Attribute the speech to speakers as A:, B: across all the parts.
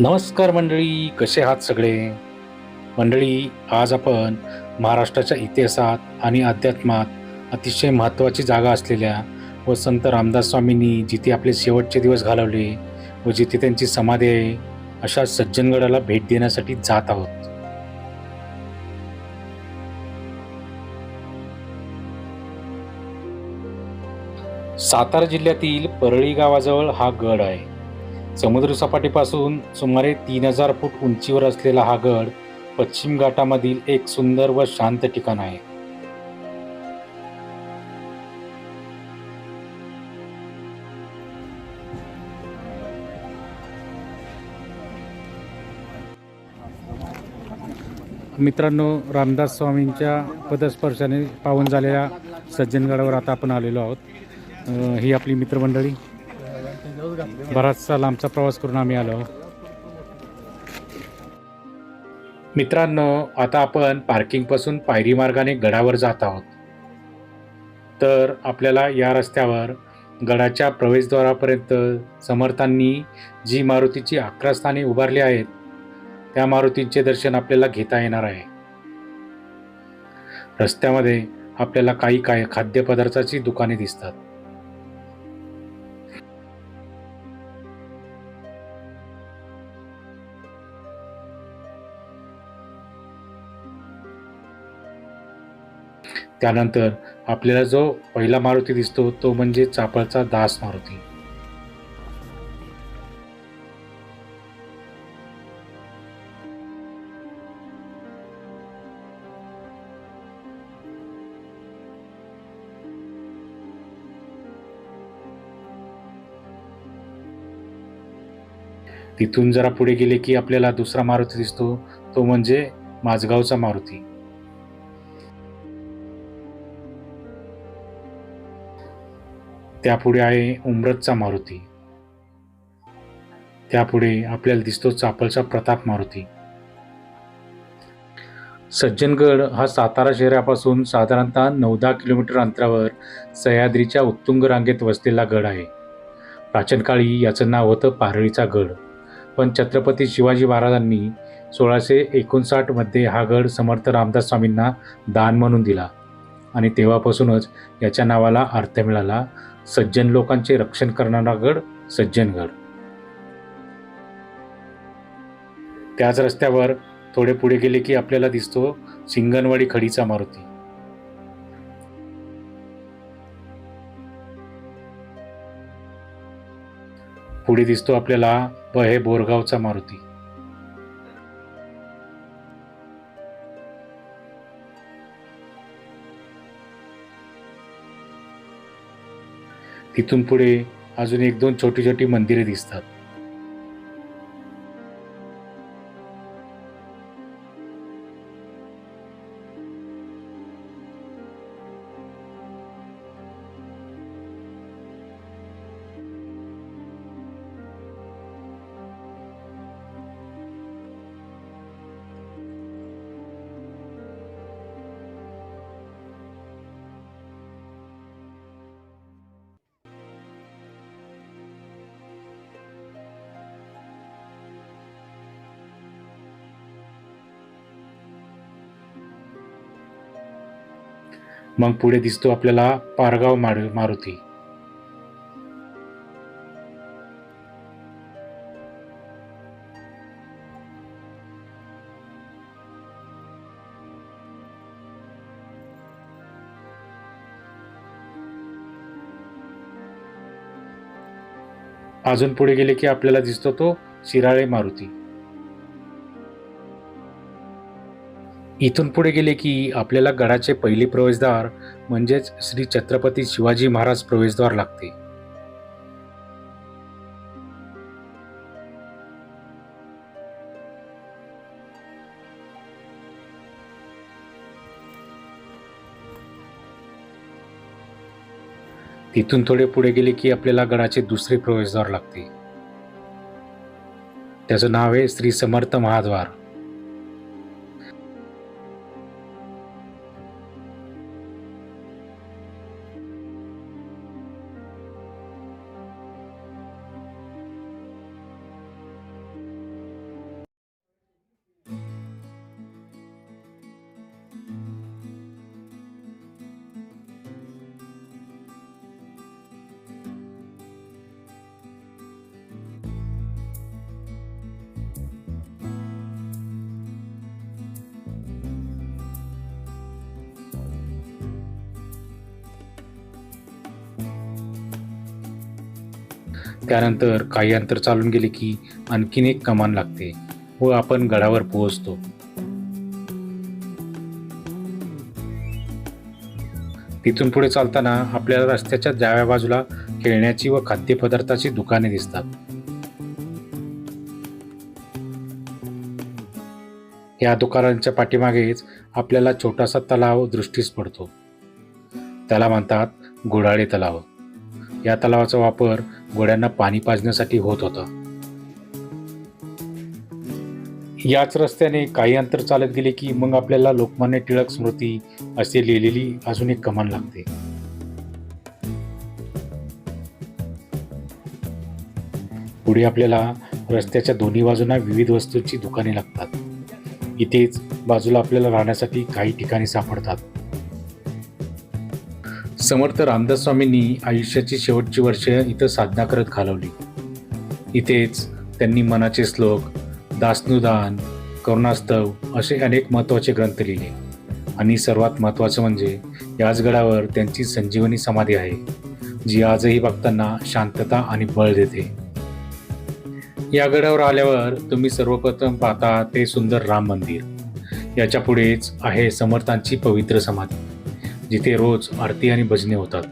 A: नमस्कार मंडळी कसे आहात सगळे? मंडळी आज आपण महाराष्ट्राच्या इतिहासात आणि अध्यात्मात अतिशय महत्त्वाची जागा असलेल्या व संत रामदास स्वामींनी जिथे आपले शेवटचे दिवस घालवले व जिथे त्यांची समाधी आहे अशा सज्जनगडाला भेट देण्यासाठी जात आहोत. सातारा जिल्ह्यातील परळी गावाजवळ हा गड आहे. समुद्रसपाटीपासून सुमारे तीन हजार फूट उंचीवर असलेला हा गड पश्चिम घाटामधील एक सुंदर व शांत ठिकाण आहे. मित्रांनो रामदास स्वामींच्या पदस्पर्शाने पावन झालेल्या सज्जनगडावर आता आपण आलेलो आहोत. ही आपली मित्रमंडळी. बराचसा लांबचा प्रवास करून आम्ही आलो मित्रांनो आता आपण पार्किंगपासून पायरी मार्गाने गडावर जात आहोत. तर आपल्याला या रस्त्यावर गडाच्या प्रवेशद्वारापर्यंत समर्थांनी जी मारुतीची अकरा स्थाने उभारली आहेत त्या मारुतींचे दर्शन आपल्याला घेता येणार आहे. रस्त्यामध्ये आपल्याला काही काही खाद्यपदार्थाची दुकाने दिसतात. त्यानंतर आपल्याला जो पहिला मारुती दिसतो तो म्हणजे चापळचा दास मारुती. तिथून जरा पुढे गेले की आपल्याला दुसरा मारुती दिसतो तो म्हणजे माझगावचा मारुती. त्यापुढे आहे उमरतचा मारुती. त्यापुढे आपल्याला दिसतो चापलचा प्रताप मारुती. सज्जनगड हा सातारा शहरापासून साधारणतः नऊ दहा किलोमीटर अंतरावर सह्याद्रीच्या उत्तुंग रांगेत वसलेला गड आहे. प्राचीन काळी याचं नाव होतं पारळीचा गड. पण छत्रपती शिवाजी महाराजांनी सोळाशे एकोणसाठमध्ये हा गड समर्थ रामदास स्वामींना दान म्हणून दिला. आणि तेव्हापासूनच याच्या नावाला अर्थ मिळाला सज्जन लोकांचे रक्षण करणारा गड सज्जनगड. त्याच रस्त्यावर थोडे पुढे गेले की आपल्याला दिसतो सिंगणवाडी खडीचा मारुती. पुढे दिसतो आपल्याला हे बोरगावचा मारुती. तिथून पुढे अजून एक दोन छोटी छोटी मंदिरे दिसतात. मग पुढे दिसतो आपल्याला पारगाव मारु मारुती. अजून पुढे गेले की आपल्याला दिसतो तो शिराळे मारुती. इथून पुढे गेले की आपल्याला गडाचे पहिले प्रवेशद्वार म्हणजेच श्री छत्रपती शिवाजी महाराज प्रवेशद्वार लागते. तिथून थोडे पुढे गेले की आपल्याला गडाचे दुसरे प्रवेशद्वार लागते. त्याचं नाव आहे श्री समर्थ महाद्वार. त्यानंतर काही अंतर चालून गेले की आणखीन एक कमान लागते व आपण गडावर पोहोचतो. तिथून पुढे चालताना आपल्याला रस्त्याच्या डाव्या बाजूला खेळण्याची व खाद्यपदार्थाची दुकाने दिसतात. या दुकानांच्या पाठीमागेच आपल्याला छोटासा तलाव दृष्टीस पडतो. त्याला म्हणतात घोडाळे तलाव. या तलावाचा वापर घोड्यांना पाणी पाजण्यासाठी होत होता. याच रस्त्याने काही अंतर चालत गेले की मग आपल्याला लोकमान्य टिळक स्मृती असे लिहिलेली अजून एक कमान लागते. पुढे आपल्याला रस्त्याच्या दोन्ही बाजूंना विविध वस्तूंची दुकाने लागतात. इथेच बाजूला आपल्याला राहण्यासाठी काही ठिकाणी सापडतात. समर्थ रामदास स्वामींनी आयुष्याची शेवटची वर्ष इथं साधना करत घालवली. इथेच त्यांनी मनाचे श्लोक दासनुदान करुणास्तव असे अनेक महत्त्वाचे ग्रंथ लिहिले. आणि सर्वात महत्त्वाचं म्हणजे याच गडावर त्यांची संजीवनी समाधी आहे जी आजही भक्तांना शांतता आणि बळ देते. या गडावर आल्यावर तुम्ही सर्वप्रथम पाहता ते सुंदर राम मंदिर. याच्या पुढेच आहे समर्थांची पवित्र समाधी. जिथे रोज आरती आणि भजने होतात.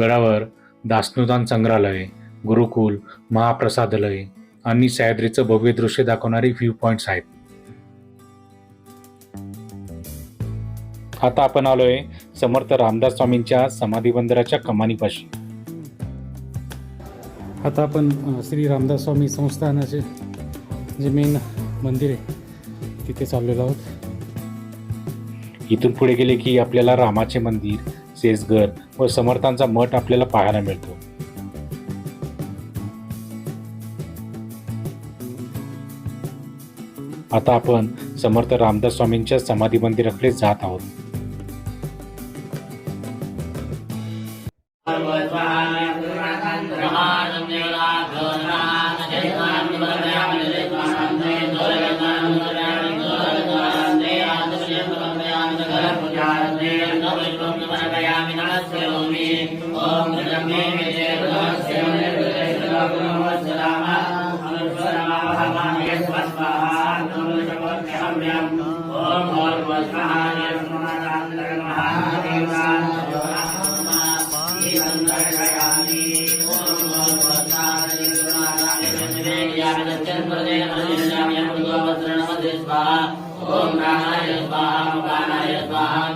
A: गडावर दासनुदान संग्रहालय गुरुकुल महाप्रसादालय आणि सह्याद्रीचं भव्य दृश्य दाखवणारे व्ह्यू पॉइंट्स आहेत. आता आपण आलोय समर्थ रामदास स्वामींच्या समाधी बंदराच्या कमानीपाशी.
B: आता आपण श्री रामदास स्वामी संस्थानाचे जे मेन मंदिर आहे तिथे चाललेलो आहोत.
A: इथून पुढे गेले की आपल्याला रामाचे मंदिर सेसगर व समर्थांचा मठ आपल्याला पाहायला मिळतो. आता आपण समर्थ रामदास स्वामींच्या समाधी मंदिराकडे जात आहोत.
C: Thank you.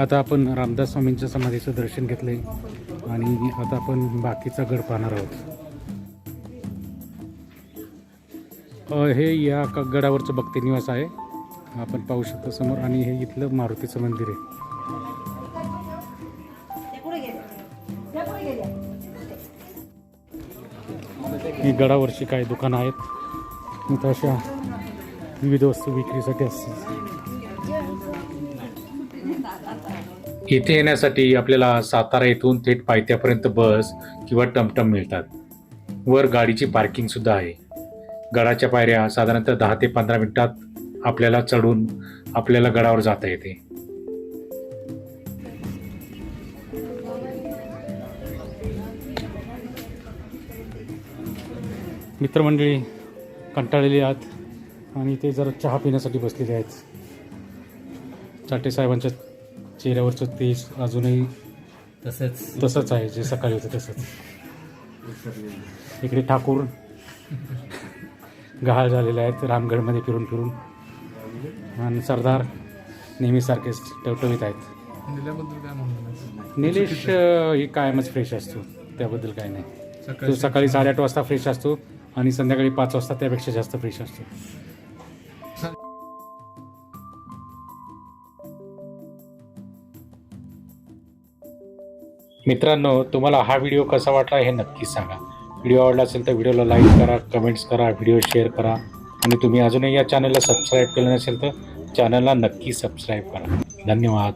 B: आता आपण रामदास स्वामींच्या समाधीचं दर्शन घेतलंय आणि आता आपण बाकीचा गड पाहणार आहोत. हे या गडावरचं भक्ती निवास आहे. आपण पाहू शकतो समोर आणि हे इथलं मारुतीचं मंदिर आहे. ही गडावरची काही दुकानं आहेत. इथं अशा विविध वस्तू विक्रीसाठी असतात.
A: इथे येण्यासाठी आपल्याला सातारा येथून थेट पायथ्यापर्यंत बस किंवा टमटम मिळतात. वर गाडीची पार्किंग सुद्धा आहे. गडाच्या पायऱ्या साधारणतः दहा ते पंधरा मिनिटात आपल्याला चढून आपल्याला गडावर जाता येते.
B: मित्रमंडळी
A: कंटाळलेली आहात आणि ते जरा चहा पिण्यासाठी बसलेले आहेत. चाटे साहेबांच्या चेहऱ्यावरचं तेज अजूनही
D: तसंच.
A: तसंच आहे जे सकाळी होतं तसंच. इकडे ठाकूर गहाळ झालेले आहेत रामगडमध्ये फिरून फिरून. आणि सरदार नेहमीसारखेच टवटवीत आहेत. निलेश ही कायमच फ्रेश असतो त्याबद्दल काय नाही. तो सकाळी साडेआठ वाजता फ्रेश असतो आणि संध्याकाळी पाच वाजता त्यापेक्षा जास्त फ्रेश असतो.
E: मित्रांनो तुम्हाला हा व्हिडिओ कसा वाटला हे नक्की सांगा. व्हिडिओ आवडला असेल तर व्हिडिओला लाईक करा कमेंट्स करा व्हिडिओ शेअर करा. आणि तुम्ही अजूनही या चॅनलला सबस्क्राईब केलं नसेल तर चॅनलला नक्की सबस्क्राईब करा. धन्यवाद.